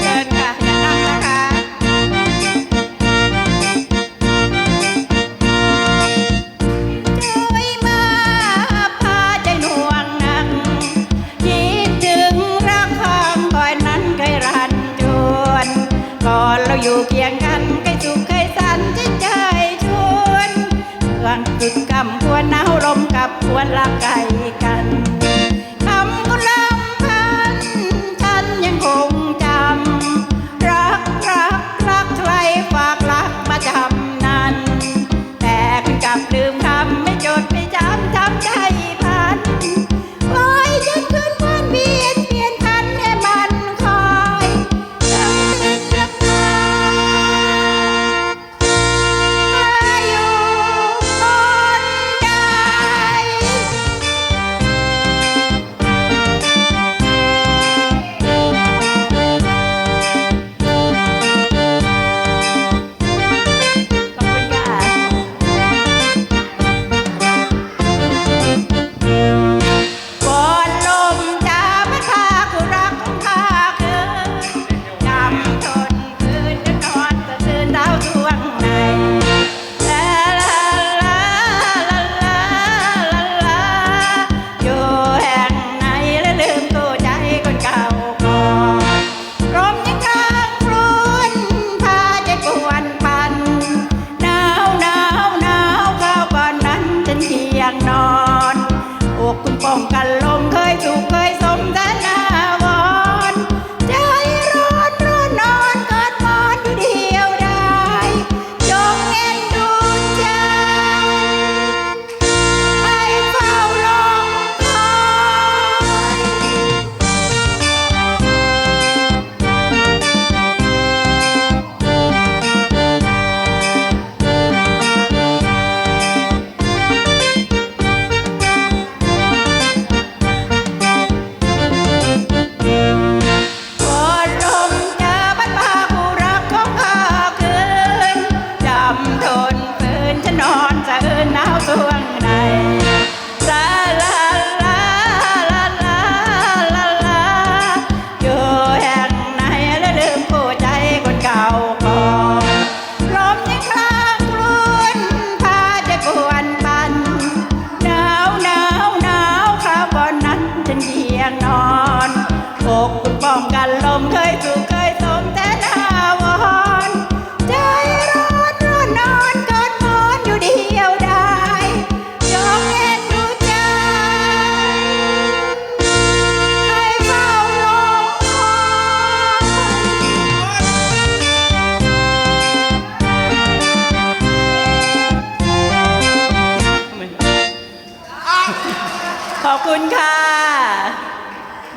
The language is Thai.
เชิญค่ะแนะนำนะคะ โอยมาพาใจหน่วงหนักคิดถึงรักครั้งก่อนนั้นเคยรันจวนก่อนเราอยู่เคียงกันกล้ หกุณป้องกันลมเคยสูกเคยสมแต่ดาวอนใจร้อนร้อนนอนกอดนอนอยู่เดียวดายจงเอ็นดูใจให้เฝ้าลมคอยขอบคุณค่ะ